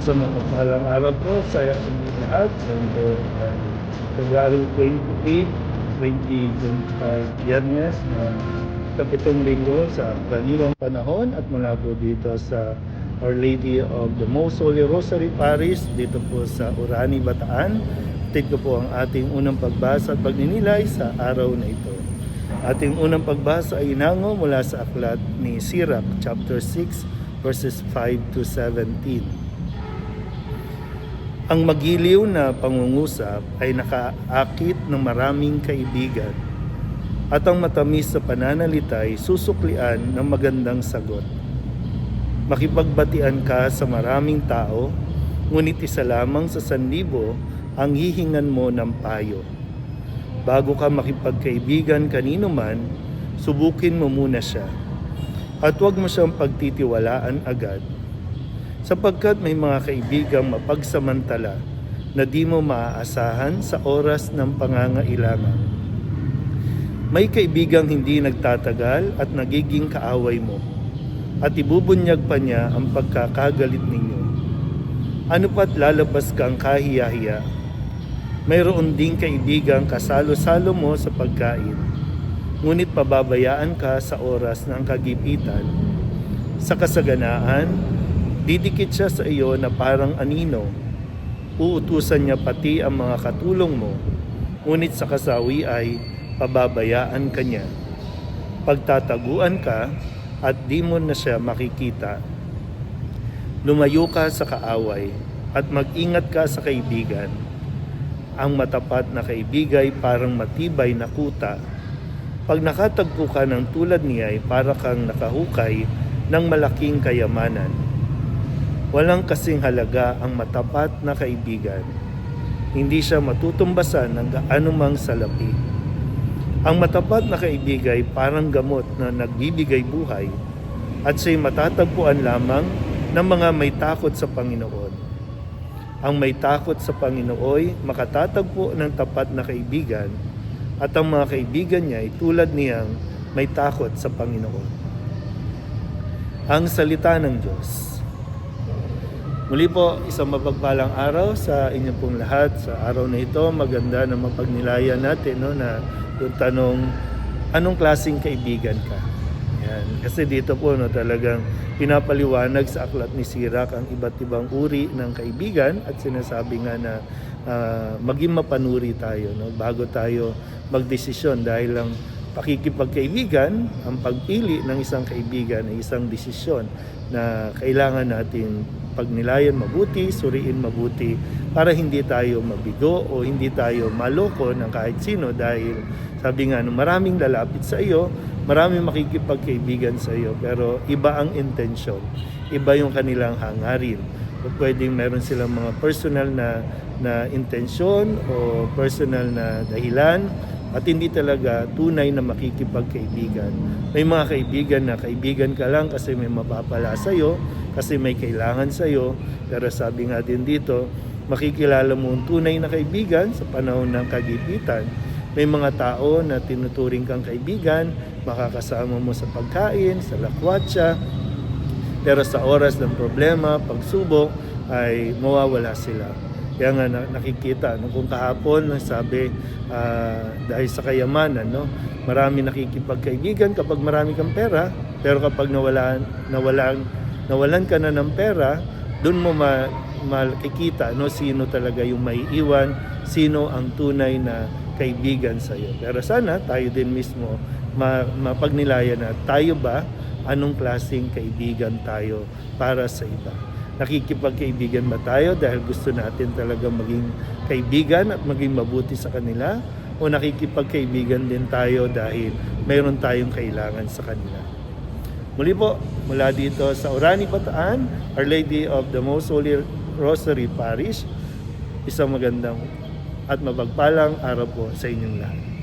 Sa mapagpalang araw po sa inyong lahat, sa February 28, 2025 Biyernes na kapitong linggo sa kanilang panahon at mula po dito sa Our Lady of the Most Holy Rosary Parish dito po sa Urani, Bataan. Tit ko po ang ating unang pagbasa at pagninilay sa araw na ito. Ating unang pagbasa ay inango mula sa aklat ni Sirach chapter 6 verses 5 to 17. Ang magiliw na pangungusap ay nakaakit ng maraming kaibigan at ang matamis sa pananalita ay susuklian ng magandang sagot. Makipagbatian ka sa maraming tao, ngunit isa lamang sa sanlibo ang hihingan mo ng payo. Bago ka makipagkaibigan kanino man, subukin mo muna siya. At huwag mo siyang pagtitiwalaan agad sapagkat may mga kaibigang mapagsamantala na di mo maaasahan sa oras ng pangangailangan. May kaibigang hindi nagtatagal at nagiging kaaway mo at ibubunyag pa niya ang pagkakagalit ninyo. Ano pat lalabas kang kahiyahiya? Mayroon ding kaibigang kasalo-salo mo sa pagkain, ngunit pababayaan ka sa oras ng kagipitan. Sa kasaganaan, Didikit siya sa iyo na parang anino. Uutusan niya pati ang mga katulong mo, ngunit sa kasawi ay pababayaan ka niya. Pagtataguan ka at di mo na siya makikita. Lumayo ka sa kaaway at mag-ingat ka sa kaibigan. Ang matapat na kaibigay parang matibay na kuta. Pag nakatagpo ka ng tulad niya ay para kang nakahukay ng malaking kayamanan. Walang kasing halaga ang matapat na kaibigan. Hindi siya matutumbasan ng gaanumang salapi. Ang matapat na kaibigan ay parang gamot na nagbibigay buhay at siya'y matatagpuan lamang ng mga may takot sa Panginoon. Ang may takot sa Panginoon makatatagpo ng tapat na kaibigan at ang mga kaibigan niya ay tulad niyang may takot sa Panginoon. Ang salita ng Diyos. Muli po, isang mapagpalang araw sa inyo pong lahat. Sa araw na ito, maganda na mapagnilayan natin no, na yung tanong, anong klaseng kaibigan ka? Yan. Kasi dito po no, talagang pinapaliwanag sa aklat ni Sirach ang iba't ibang uri ng kaibigan at sinasabi nga na ah, maging mapanuri tayo no, bago tayo magdesisyon dahil lang pakikipagkaibigan, ang pagpili ng isang kaibigan ay isang desisyon na kailangan natin pagnilayan mabuti, suriin mabuti para hindi tayo mabigo o hindi tayo maloko ng kahit sino dahil sabi nga no, maraming lalapit sa iyo, maraming makikipagkaibigan sa iyo pero iba ang intensyon, iba yung kanilang hangarin. O pwedeng meron silang mga personal na na intensyon o personal na dahilan at hindi talaga tunay na makikipagkaibigan. May mga kaibigan na kaibigan ka lang kasi may mapapala sa iyo, kasi may kailangan sa iyo, pero sabi nga din dito, makikilala mo ang tunay na kaibigan sa panahon ng kagipitan. May mga tao na tinuturing kang kaibigan, makakasama mo sa pagkain, sa lakwatsa, pero sa oras ng problema, pagsubok, ay mawawala sila. Kaya nga na- nakikita, no, kung kahapon sabi ah, dahil sa kayamanan, no, marami nakikipagkaibigan kapag marami kang pera, pero kapag nawalan, nawalan, nawalan ka na ng pera, doon mo ma, makikita no, sino talaga yung may iwan, sino ang tunay na kaibigan sa iyo. Pero sana tayo din mismo ma, mapagnilayan na tayo ba anong klaseng kaibigan tayo para sa iba. Nakikipagkaibigan ba tayo dahil gusto natin talaga maging kaibigan at maging mabuti sa kanila? O nakikipagkaibigan din tayo dahil mayroon tayong kailangan sa kanila? Muli po, mula dito sa Orani, Bataan, Our Lady of the Most Holy Rosary Parish, isang magandang at mapagpalang araw po sa inyong lahat.